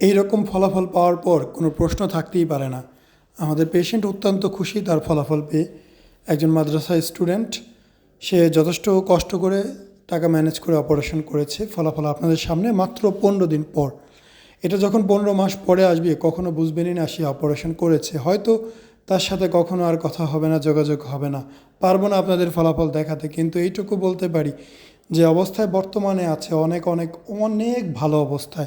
এই রকম ফলাফল পাওয়ার পর কোনো প্রশ্ন থাকতেই পারে না। আমাদের পেশেন্ট অত্যন্ত খুশি তার ফলাফল পেয়ে। একজন মাদ্রাসা স্টুডেন্ট সে যথেষ্ট কষ্ট করে টাকা ম্যানেজ করে অপারেশন করেছে। ফলাফল আপনাদের সামনে মাত্র পনেরো দিন পর। এটা যখন পনেরো মাস পরে আসবে, কখনো বুঝবেনই না সে অপারেশন করেছে। হয়তো তার সাথে কখনো আর কথা হবে না, যোগাযোগ হবে না। পারব না আপনাদের ফলাফল দেখাতে, কিন্তু এইটুকু বলতে পারি যে অবস্থায় বর্তমানে আছে অনেক অনেক অনেক ভালো অবস্থায়।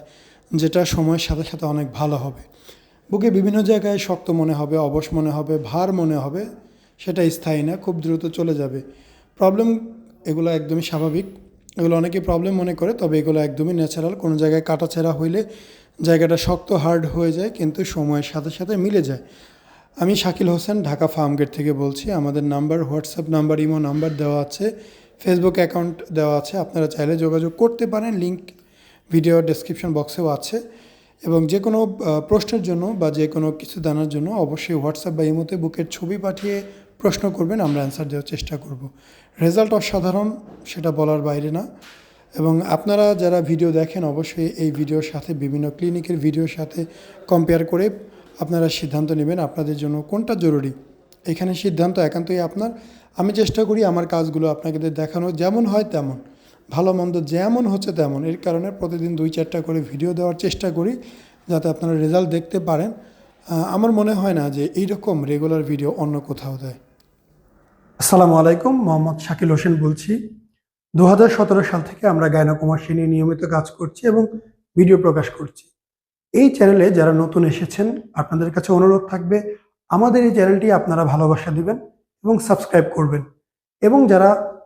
যেটা সময়ের সাথে সাথে অনেক ভালো হবে। বুকে বিভিন্ন জায়গায় শক্ত মনে হবে, অবশ মনে হবে, ভার মনে হবে, সেটা স্থায়ী না, খুব দ্রুত চলে যাবে। প্রবলেম এগুলো একদমই স্বাভাবিক। এগুলো অনেকে প্রবলেম মনে করে, তবে এগুলো একদমই ন্যাচারাল। কোনো জায়গায় কাটাছেঁড়া হইলে জায়গাটা শক্ত, হার্ড হয়ে যায়, কিন্তু সময়ের সাথে সাথে মিলে যায়। আমি শাকিল হোসেন, ঢাকা ফার্মগেট থেকে বলছি। আমাদের number, WhatsApp number, imo number দেওয়া আছে, ফেসবুক অ্যাকাউন্ট দেওয়া আছে। আপনারা চাইলে যোগাযোগ করতে পারেন লিঙ্ক ভিডিও ডেসক্রিপশন বক্সেও আছে। এবং যে কোনো প্রশ্নের জন্য বা যে কোনো কিছু জানার জন্য অবশ্যই হোয়াটসঅ্যাপ বা ইমোতে বুকের ছবি পাঠিয়ে প্রশ্ন করবেন, আমরা অ্যান্সার দেওয়ার চেষ্টা করব। রেজাল্ট অসাধারণ, সেটা বলার বাইরে না। এবং আপনারা যারা ভিডিও দেখেন, অবশ্যই এই ভিডিওর সাথে, বিভিন্ন ক্লিনিকের ভিডিওর সাথে কম্পেয়ার করে আপনারা সিদ্ধান্ত নেবেন আপনাদের জন্য কোনটা জরুরি। এখানে সিদ্ধান্ত একান্তই আপনার। আমি চেষ্টা করি আমার কাজগুলো আপনাকে দেখানো যেমন হয় তেমন। ভালো মন্দ যেমন হচ্ছে তেমন। এর কারণে প্রতিদিন দুই, চারটা করে ভিডিও দেওয়ার চেষ্টা করি, যাতে আপনারা রেজাল্ট দেখতে পারেন। আমার মনে হয় না যে এইরকম রেগুলার ভিডিও অন্য কোথাও দেয়। আসসালামু আলাইকুম, মোহাম্মদ শাকিল হোসেন বলছি। দু হাজার সতেরো সাল থেকে আমরা গায়নাকুমারসী নিয়ে নিয়মিত কাজ করছি এবং ভিডিও প্রকাশ করছি। এই চ্যানেলে যারা নতুন এসেছেন, আপনাদের কাছে অনুরোধ থাকবে, আমাদের এই চ্যানেলটি আপনারা ভালোবাসা দিবেন এবং সাবস্ক্রাইব করবেন। এবং যারা